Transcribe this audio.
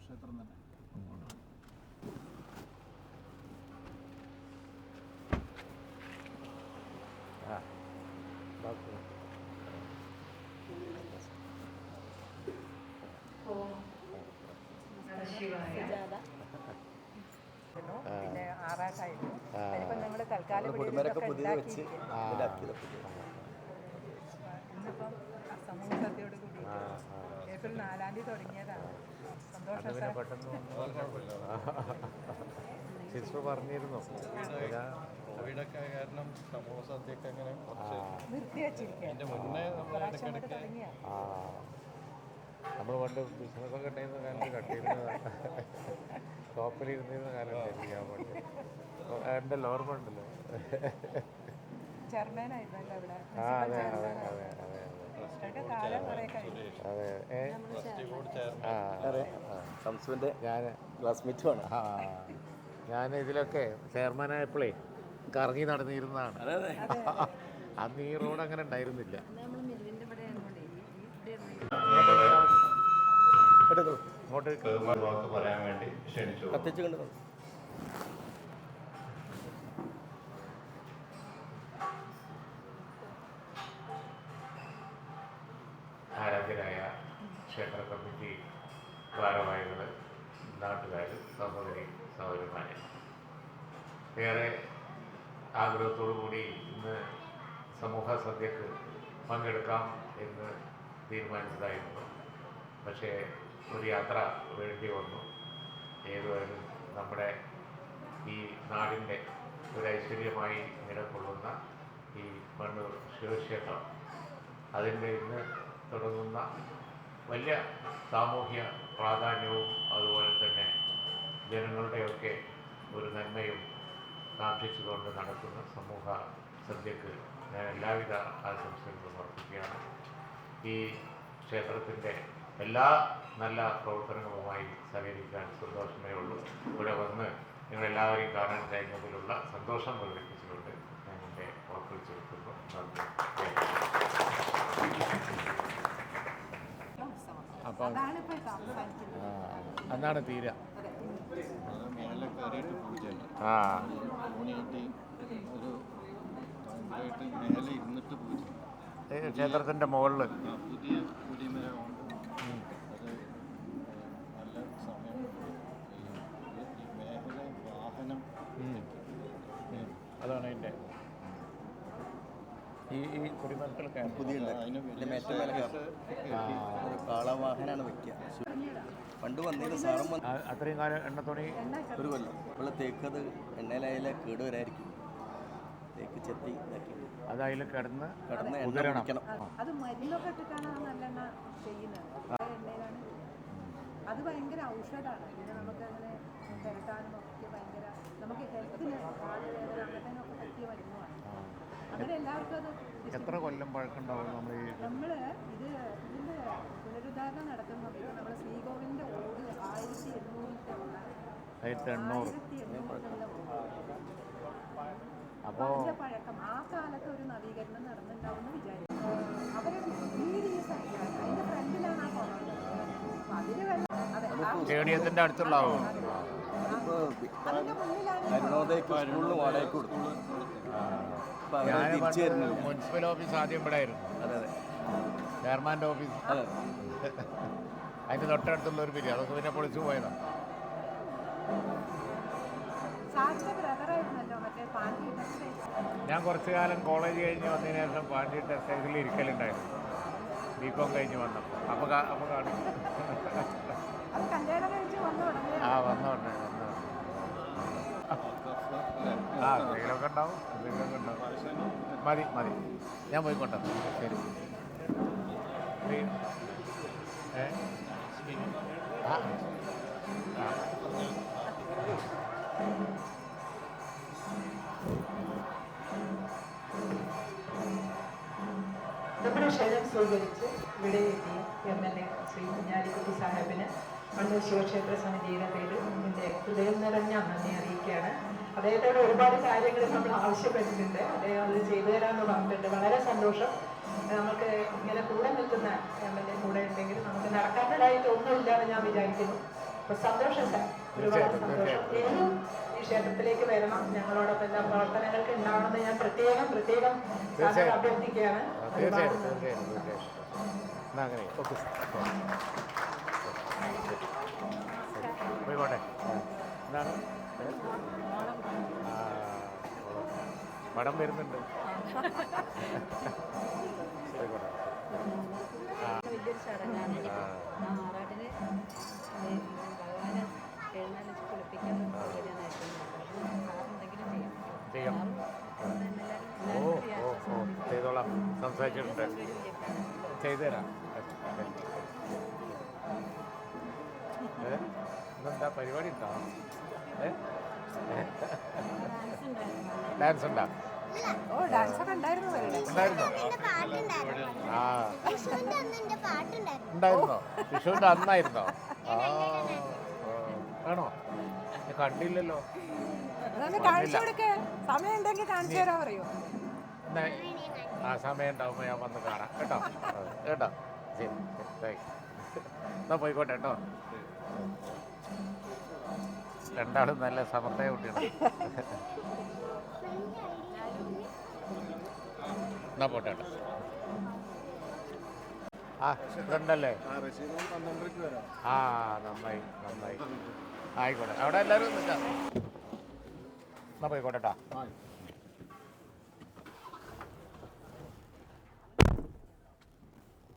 ശിവക്ഷേത്രം തന്നെ പിന്നെ ആറാട്ടായിരുന്നു. അതിപ്പോ തൽക്കാലം. ഇന്നിപ്പം സമൂഹ സദ്യയോട് കൂടി ഏപ്രിൽ നാലാം തീയതി തുടങ്ങിയതാണ്. അന്ന് പിന്നെ പെട്ടെന്ന് സിസ്റ്റർ പറഞ്ഞിരുന്നു? കോവിഡൊക്കെ കാരണം സദ്യയൊക്കെ അങ്ങനെ മുന്നേ നമ്മൾ ഇടയ്ക്കിടയ്ക്ക് ആ. നമ്മൾ പണ്ട് ബിസിനസ്സൊക്കെ ഉണ്ടായിരുന്ന കാലത്ത് കട്ടിയിരുന്ന ഷോപ്പിലിരുന്നിരുന്ന കാലം ഞാൻ പണ്ട് ആ അതെ അതെ അതെ അതെ. അതെ ഞാൻ ക്ലാസ്മേറ്റുമാണ് ഞാൻ ഇതിലൊക്കെ ചെയർമാനായപ്പോഴേ കറങ്ങി നടന്നിരുന്നതാണ്. അന്ന് ഈ റോഡ് അങ്ങനെ ഉണ്ടായിരുന്നില്ല. ഇങ്ങോട്ട് വാക്ക് പറയാൻ വേണ്ടി ക്ഷണിച്ചു കണ്ടു? ക്ഷേത്ര കമ്മിറ്റി ഭാരവാഹികൾ നാട്ടുകാർ സഹോദരി സഹോദരന്മാരെ ഏറെ ആഗ്രഹത്തോടു കൂടി ഇന്ന് സമൂഹ സദ്യക്ക് പങ്കെടുക്കാം എന്ന് തീരുമാനിച്ചതായിരുന്നു. പക്ഷേ ഒരു യാത്ര വേണ്ടി വന്നു. ഏതുവരും നമ്മുടെ ഈ നാടിന്റെ ഒരു ഐശ്വര്യമായി നിലകൊള്ളുന്ന ഈ മണ്ണൂർ ശിവക്ഷേത്രം അതിന്റെ ഇന്ന് തുടങ്ങുന്ന വലിയ സാമൂഹ്യ പ്രാധാന്യവും അതുപോലെ തന്നെ ജനങ്ങളുടെയൊക്കെ ഒരു നന്മയും കാക്ഷിച്ചുകൊണ്ട് നടക്കുന്ന സമൂഹ സദ്യക്ക് ഞാൻ എല്ലാവിധ ആശംസകളും അർപ്പിക്കുകയാണ്. ഈ ക്ഷേത്രത്തിന്റെ എല്ലാ നല്ല പ്രവർത്തനങ്ങളുമായി സഹകരിക്കാൻ സന്തോഷമേ ഉള്ളൂ. ഇവിടെ വന്ന് നിങ്ങളെല്ലാവരെയും കാണാൻ കഴിഞ്ഞതിലുള്ള സന്തോഷം പ്രകടിപ്പിച്ചുകൊണ്ട് ഞാൻ എന്റെ ഓർപ്പിച്ചെടുക്കുന്നു നന്ദി. അപ്പം അന്നാണ് തീര. ആ. ക്ഷേത്രത്തിന്റെ മുകളിൽ ആ പുതിയ കുടിമരമുണ്ട് അത് നല്ല സമയം ഈ ഈ മേഖല വാഹനം അതാണ് അതിന്റെ ഈ ഈ കുടിമക്കളൊക്കെ പുതിയ കാളവാഹനാണ് വെക്കുക. പണ്ട് വന്നതിന് സാറും വന്ന് അത്രയും കാലം എണ്ണത്തോണി ഒരു കൊല്ലം. ഇപ്പോൾ തേക്കത് എണ്ണയിലായാലേ കേട് വരായിരിക്കും. തേക്ക് ചെത്തി ഇതാക്കി. അത് അതിൽ കിടന്ന് കടന്ന് എണ്ണ കുടിക്കണം. അത് മരുന്നൊക്കെ ഇട്ടിട്ടാണ് ആ നല്ലെണ്ണ ചെയ്യുന്നത്? ആ. എണ്ണയിലാണ്. അത് ഭയങ്കര ഔഷധമാണ്. പിന്നെ നമുക്ക് അങ്ങനെ കിടക്കാനും എല്ലാവർക്കും അത് എത്ര കൊല്ലം പഴക്കമുണ്ടാവും നമ്മൾ ഈ നമ്മൾ ഇത് ഇതിന്റെ പുനരുദ്ധാരണം നടത്തുമ്പോൾ നമ്മൾ ശ്രീകോവിലിന്റെ ഓട് ആയിരത്തി എണ്ണൂറിന്റെ ആയിരത്തി എണ്ണൂറ് അപ്പോൾ പഴക്കം. ആ കാലത്ത് ഒരു നവീകരണം നടന്നിട്ടുണ്ടാവുമെന്ന് വിചാരിച്ചു അവർ വീട് ഈ സൈഡിലാണ് അതിന്റെ ഫ്രണ്ടിലാണ് ആ കുളം അപ്പൊ അതിന് വെള്ളം അതെ ആ സ്റ്റേഡിയത്തിന്റെ അടുത്തുള്ളാവോ അതിപ്പോൾ അതിന്റെ മുന്നിലാണ് അരുണോദയക്ക് സ്കൂളിൽ വാടകയ്ക്ക് കൊടുത്തു. അപ്പം അവർ ഞാൻ മുനിസിപ്പൽ ഓഫീസ് ആദ്യം ഇവിടെ ആയിരുന്നു. അതെ അതെ. ചെയർമാന്റെ ഓഫീസ് അതെ അതിന്റെ തൊട്ടടുത്തുള്ള ഒരു പിരി അതൊക്കെ പിന്നെ പൊളിച്ചു പോയതാണ് ഞാൻ കുറച്ചു കാലം കോളേജ് കഴിഞ്ഞ് വന്നതിന് ശേഷം പാണ്ടി ടെക്സ്റ്റൈൽസിൽ ഇരിക്കലുണ്ടായിരുന്നു. ബി കോം കഴിഞ്ഞ് വന്നപ്പോൾ അപ്പോൾ അപ്പൊ അപ്പോൾ കാണും ആ വന്നോട്ടെ ആ എന്തെങ്കിലുമൊക്കെ ഉണ്ടാവും. എന്തെങ്കിലുമൊക്കെ ഉണ്ടാവും. മതി മതി. ഞാൻ പോയിക്കോട്ടെ. ശരി. നമ്മുടെ ക്ഷണം സ്വീകരിച്ച് ഇവിടെ എത്തിയ M L A Shri Kunhalikutty സാഹിബിന് Kannur ശിവക്ഷേത്ര സമിതിയുടെ പേരിൽ എന്റെ ഹൃദയം നിറഞ്ഞ നന്ദി അറിയിക്കുകയാണ് അദ്ദേഹത്തോട് ഒരുപാട് കാര്യങ്ങൾ നമ്മൾ ആവശ്യപ്പെട്ടിട്ടുണ്ട്. അദ്ദേഹം അത് ചെയ്തു തരാമെന്ന് പറഞ്ഞിട്ടുണ്ട്. വളരെ സന്തോഷം. നമുക്ക് ഇങ്ങനെ കൂടെ നിൽക്കുന്ന എം എൽ എ കൂടെ ഉണ്ടെങ്കിൽ നമുക്ക് നടക്കാത്തതായിട്ട് ഒന്നുമില്ലാന്ന് ഞാൻ വിചാരിക്കുന്നു. അപ്പൊ സന്തോഷം സാർ. ഒരുപാട് സന്തോഷം. ഇനിയും ഈ ക്ഷേത്രത്തിലേക്ക് വരണം. ഞങ്ങളോടൊപ്പം എല്ലാ പ്രവർത്തനങ്ങൾക്ക് ഉണ്ടാവണമെന്ന് ഞാൻ പ്രത്യേകം പ്രത്യേകം സാറിനോട്. അഭ്യർത്ഥിക്കുകയാണ്. അങ്ങനെ എന്താണ്? മടം വരുന്നുണ്ട്. വലിയൊരു ചടങ്ങാണ് ആ. ഭഗവാനെ എഴുന്നള്ളിച്ച് കുളിപ്പിക്കാൻ ചെയ്യാം. ഓ ഓ ഓ ചെയ്തോളാം. സംസാരിച്ചിട്ടുണ്ട്. ചെയ്തുതരാം. എന്താ? ഇന്നെന്താ പരിപാടി ഉണ്ടോ ഡാൻസ് ഉണ്ടോ? ഓ ഡാൻസ് ഒക്കെ ഉണ്ടായിരുന്നു? അവരുടെ ഉണ്ടായിരുന്നോ ആ. വിഷുവിന്റെ അന്നായിരുന്നോ. ആണോ? കണ്ടില്ലല്ലോ. അതൊന്ന് സമയം ഉണ്ടെങ്കിൽ കാണിച്ചു തരാൻ പറയൂ. എന്നാ ആ സമയം ഉണ്ടാവുമ്പോ ഞാൻ വന്ന് കാണാം. കേട്ടോ? കേട്ടോ? ശരി ശരി താങ്ക് യു. എന്നാ പോയിക്കോട്ടെ കേട്ടോ. രണ്ടാളും നല്ല സമർത്ഥ എന്നാ പോട്ടെ ആ ആ നന്നായി നന്നായി. ആയിക്കോട്ടെ. അവിടെ എല്ലാവരും എന്നാ പോയിക്കോട്ടെ കേട്ടോ